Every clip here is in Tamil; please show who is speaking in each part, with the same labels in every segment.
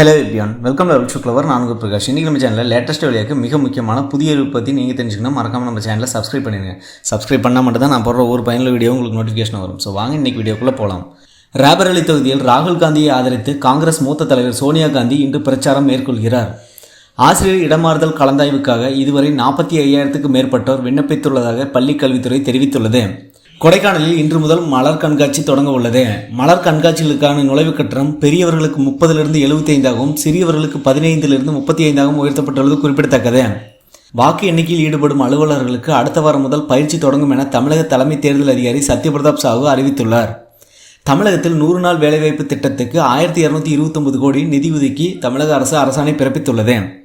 Speaker 1: Hello everyone welcome to Arul சுக்லவர் நான்கு பிரகாஷ். இன்றைக்கி நம்ம சேனலில் லேட்டஸ்ட் வழியாக மிக முக்கியமான புதிய பற்றி நீங்கள் தெரிஞ்சுக்கணும். மறக்காமல் நம்ம சேனலை சப்ஸ்கிரைப் பண்ணிடுங்க சப்ஸ்கிரைப் பண்ணால் மட்டும் தான் நான் போடுற ஒரு பயனுள்ள வீடியோ உங்களுக்கு நோட்டிஃபிகேஷன் வரும். ஸோ வாங்க இன்றைக்கி வீடியோக்குள்ளே போகலாம் ரேபரேலி தொகுதியில் ராகுல் காந்தியை ஆதரித்து காங்கிரஸ் மூத்த தலைவர் சோனியா காந்தி இன்று பிரச்சாரம் மேற்கொள்கிறார். ஆசிரியர் இடமாறுதல் கலந்தாய்வுக்காக இதுவரை நாற்பத்தி ஐயாயிரத்துக்கு மேற்பட்டோர் விண்ணப்பித்துள்ளதாக பள்ளிக் கல்வித்துறை தெரிவித்துள்ளது. கொடைக்கானலில் இன்று முதல் மலர் கண்காட்சி தொடங்க உள்ளது. மலர் கண்காட்சிகளுக்கான நுழைவுக் கட்டணம் பெரியவர்களுக்கு முப்பதிலிருந்து எழுபத்தி ஐந்தாகவும் சிறியவர்களுக்கு பதினைந்திலிருந்து முப்பத்தி ஐந்தாகவும் உயர்த்தப்பட்டுள்ளது குறிப்பிடத்தக்கது. வாக்கு எண்ணிக்கையில் ஈடுபடும் அலுவலர்களுக்கு அடுத்த வாரம் முதல் பயிற்சி தொடங்கும் என தமிழக தலைமை தேர்தல் அதிகாரி சத்யபிரதாப் சாஹூ அறிவித்துள்ளார். தமிழகத்தில் நூறு நாள் வேலைவாய்ப்பு திட்டத்துக்கு ஆயிரத்தி இரநூத்தி இருபத்தொன்பது கோடி நிதி ஒதுக்கி தமிழக அரசு அரசாணை பிறப்பித்துள்ளது.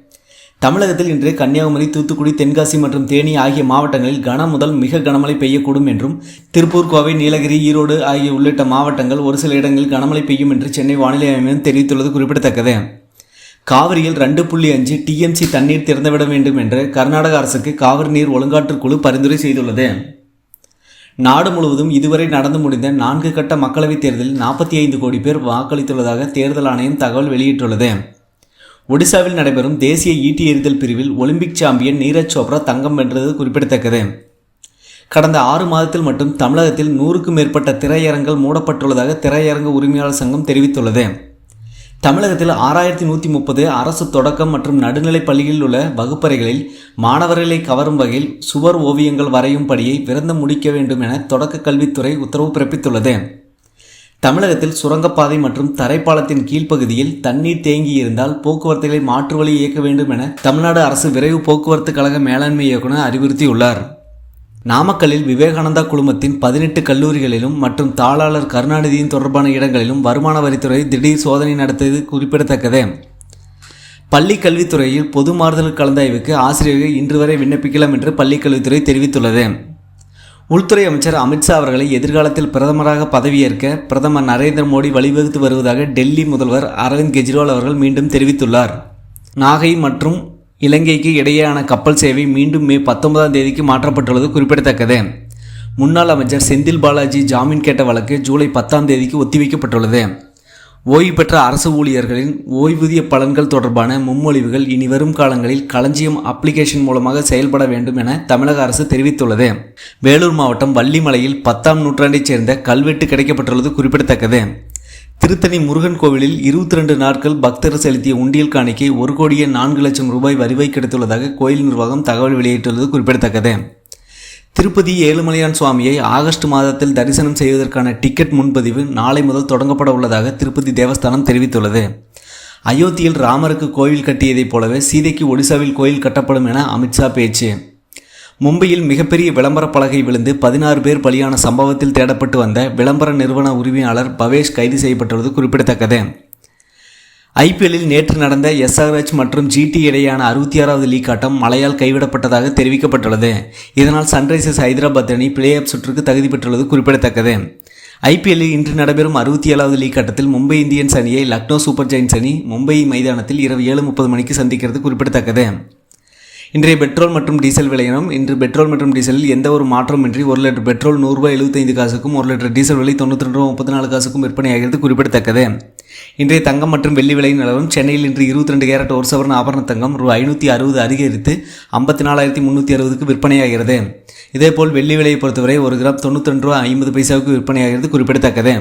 Speaker 1: தமிழகத்தில் இன்று கன்னியாகுமரி தூத்துக்குடி தென்காசி மற்றும் தேனி ஆகிய மாவட்டங்களில் கன முதல் மிக கனமழை பெய்யக்கூடும் என்றும் திருப்பூர் கோவை நீலகிரி ஈரோடு ஆகிய உள்ளிட்ட மாவட்டங்கள் ஒரு சில இடங்களில் கனமழை பெய்யும் என்று சென்னை வானிலை ஆய்வு தெரிவித்துள்ளது குறிப்பிடத்தக்கது. காவிரியில் ரெண்டு புள்ளி அஞ்சு டிஎம்சி தண்ணீர் திறந்துவிட வேண்டும் என்று கர்நாடக அரசுக்கு காவிரி நீர் ஒழுங்காற்று குழு பரிந்துரை செய்துள்ளது. நாடு முழுவதும் இதுவரை நடந்து முடிந்த நான்கு கட்ட மக்களவைத் தேர்தலில் நாற்பத்தி ஐந்து கோடி பேர் வாக்களித்துள்ளதாக தேர்தல் ஆணையம் தகவல் வெளியிட்டுள்ளது. ஒடிசாவில் நடைபெறும் தேசிய ஈட்டி எறிதல் பிரிவில் ஒலிம்பிக் சாம்பியன் நீரஜ் சோப்ரா தங்கம் வென்றது குறிப்பிடத்தக்கது. கடந்த ஆறு மாதத்தில் மட்டும் தமிழகத்தில் நூறுக்கும் மேற்பட்ட திரையரங்கள் மூடப்பட்டுள்ளதாக திரையரங்க உரிமையாளர் சங்கம் தெரிவித்துள்ளது. தமிழகத்தில் ஆறாயிரத்தி நூற்றி முப்பது அரசு தொடக்கம் மற்றும் நடுநிலைப் பள்ளிகளில் உள்ள வகுப்பறைகளில் மாணவர்களை கவரும் வகையில் சுவர் ஓவியங்கள் வரையும் படியை விரந்து முடிக்க வேண்டும் என தொடக்க கல்வித்துறை உத்தரவு பிறப்பித்துள்ளது. தமிழகத்தில் சுரங்கப்பாதை மற்றும் தரைப்பாலத்தின் கீழ்ப்பகுதியில் தண்ணீர் தேங்கியிருந்தால் போக்குவரத்துகளை மாற்று வழி இயக்க வேண்டும் என தமிழ்நாடு அரசு விரைவு போக்குவரத்து கழக மேலாண்மை இயக்குநர் அறிவுறுத்தியுள்ளார். நாமக்கல்லில் விவேகானந்தா குழுமத்தின் பதினெட்டு கல்லூரிகளிலும் மற்றும் தாளாளர் கருணாநிதியின் தொடர்பான இடங்களிலும் வருமான வரித்துறை திடீர் சோதனை நடத்தியது குறிப்பிடத்தக்கது. பள்ளி கல்வித்துறையில் பொது மாறுதல் கலந்தாய்வுக்கு ஆசிரியர்கள் இன்று வரை விண்ணப்பிக்கலாம் என்று பள்ளிக் கல்வித்துறை தெரிவித்துள்ளது. உள்துறை அமைச்சர் அமித்ஷா அவர்களை எதிர்காலத்தில் பிரதமராக பதவியேற்க பிரதமர் நரேந்திர மோடி வழிவகுத்து வருவதாக டெல்லி முதல்வர் அரவிந்த் கெஜ்ரிவால் அவர்கள் மீண்டும் தெரிவித்துள்ளார். நாகை மற்றும் இலங்கைக்கு இடையேயான கப்பல் சேவை மீண்டும் மே பத்தொன்பதாம் தேதிக்கு மாற்றப்பட்டுள்ளது குறிப்பிடத்தக்கது. முன்னாள் அமைச்சர் செந்தில் பாலாஜி ஜாமீன் கேட்ட வழக்கு ஜூலை பத்தாம் தேதிக்கு ஒத்திவைக்கப்பட்டுள்ளது. ஓய்வு பெற்ற அரசு ஊழியர்களின் ஓய்வூதிய பலன்கள் தொடர்பான முன்மொழிவுகள் இனி வரும் காலங்களில் களஞ்சியம் அப்ளிகேஷன் மூலமாக செயல்பட வேண்டும் என தமிழக அரசு தெரிவித்துள்ளது. வேலூர் மாவட்டம் வள்ளிமலையில் பத்தாம் நூற்றாண்டைச் சேர்ந்த கல்வெட்டு கிடைக்கப்பட்டுள்ளது குறிப்பிடத்தக்கது. திருத்தணி முருகன் கோவிலில் இருபத்தி ரெண்டு நாட்கள் பக்தர் செலுத்திய உண்டியல் காணிக்கை ஒரு கோடியே நான்கு லட்சம் ரூபாய் வரிவை கிடைத்துள்ளதாக கோயில் நிர்வாகம் தகவல் வெளியிட்டுள்ளது குறிப்பிடத்தக்கது. திருப்பதி ஏழுமலையான் சுவாமியை ஆகஸ்ட் மாதத்தில் தரிசனம் செய்வதற்கான டிக்கெட் முன்பதிவு நாளை முதல் தொடங்கப்பட உள்ளதாக திருப்பதி தேவஸ்தானம் தெரிவித்துள்ளது. அயோத்தியில் ராமருக்கு கோயில் கட்டியதைப் போலவே சீதைக்கு ஒடிசாவில் கோயில் கட்டப்படும் என அமித்ஷா பேச்சு. மும்பையில் மிகப்பெரிய விளம்பர பலகை விழுந்து பதினாறு பேர் பலியான சம்பவத்தில் தேடப்பட்டு வந்த விளம்பர நிறுவன உரிமையாளர் பவேஷ் கைது செய்யப்பட்டுள்ளது குறிப்பிடத்தக்கது. ஐபிஎல்லில் நேற்று நடந்த எஸ்ஆர்ஹெச் மற்றும் ஜிடி இடையேயான அறுபத்தி ஆறாவது லீக் ஆட்டம் மழையால் கைவிடப்பட்டதாக தெரிவிக்கப்பட்டுள்ளது. இதனால் சன்ரைசர்ஸ் ஹைதராபாத் அணி பிளே ஆஃப் சுற்றுக்கு தகுதி பெற்றுள்ளது குறிப்பிடத்தக்கது. ஐபிஎல்லில் இன்று நடைபெறும் அறுபத்தி ஏழாவது லீக் ஆட்டத்தில் மும்பை இந்தியன்ஸ் அணியை லக்னோ சூப்பர் ஜெயின்ஸ் அணி மும்பை மைதானத்தில் இரவு ஏழு முப்பது மணிக்கு சந்திக்கிறது குறிப்பிடத்தக்கது. இன்றைய பெட்ரோல் மற்றும் டீசல் விலையினம் இன்று பெட்ரோல் மற்றும் டீசலில் எந்த ஒரு மாற்றமின்றி ஒரு லிட்டர் பெட்ரோல் நூறுரூவா எழுபத்தைந்து காசுக்கும் ஒரு லிட்டர் டீசல் விலை தொண்ணூற்றி ரெண்டு ரூபா முப்பத்தி நாலு காசுக்கும் விற்பனையாகிறது குறிப்பிடத்தக்கது. இன்றைய தங்கம் மற்றும் வெள்ளி விலை நிலவரம் சென்னையில் இன்று இருபத்தி ரெண்டு கேரட் ஒரு சவரன் ஆபரண தங்கம் ரூ. ஐநூற்றி அறுபது அதிகரித்து ஐம்பத்தி நாலாயிரத்தி முந்நூற்றி அறுபதுக்கு விற்பனையாகிறது. இதேபோல் வெள்ளி விலையை பொறுத்தவரை ஒரு கிராம் தொண்ணூற்றி ரெண்டு ரூபா ஐம்பது பைசாவுக்கு விற்பனையாகிறது குறிப்பிடத்தக்கது.